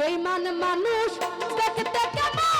বেইমান মানুষ দেখতে কেমন?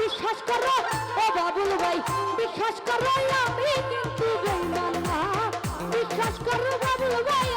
বিশ্বাস করো, ও বাবুল ভাই, বিশ্বাস করো, আমি কিন্তু বেইমান না। বিশ্বাস করো, বাবুল ভাই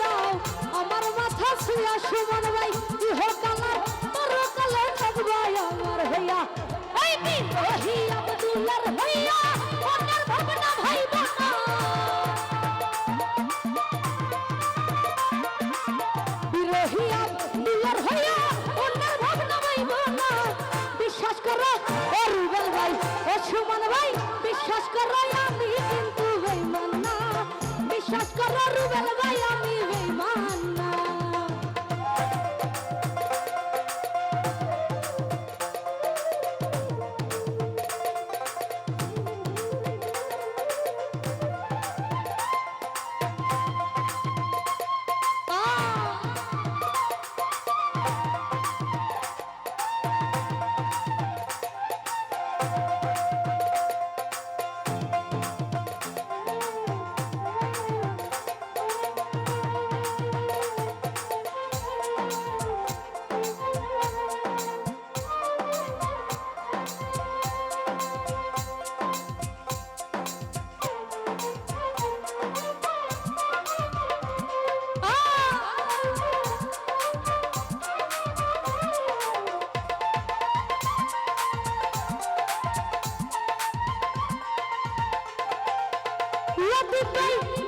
দাও। আমার মাথা ছুঁয়া সুমন ভাই ইহ কালার বড় কালে থাকবাই আমার হইয়া। এই দিন আব্দুল্লার হইয়া ওনার ভাবনা ভাইব না। বিরহিয়া দিলার হইয়া ওনার ভাবনা ভাইব না। বিশ্বাস করো, ও রুবেল ভাই, ও সুমন ভাই, বিশ্বাস করো, আমি বিশ্বাস করো রুবেল ভাই আমি বেইমান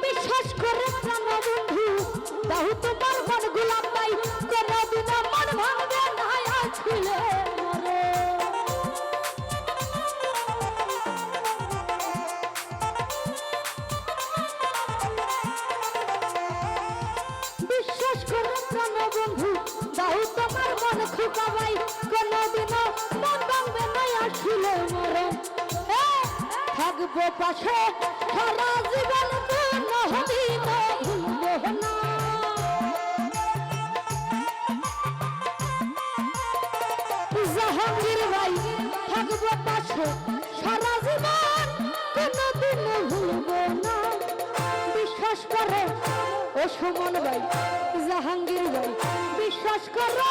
বিশ্বাস করে প্রাণ বন্ধু। তাহু তোমার মন গোলাম থাকব পাশে। সারা জীবন জাহাঙ্গীর ভাই, থাকব পাশে। সারা জীবন কোনদিন ভুলব না। বিশ্বাস করে, ও সুমন ভাই, জাহাঙ্গীর ভাই, বিশ্বাস করো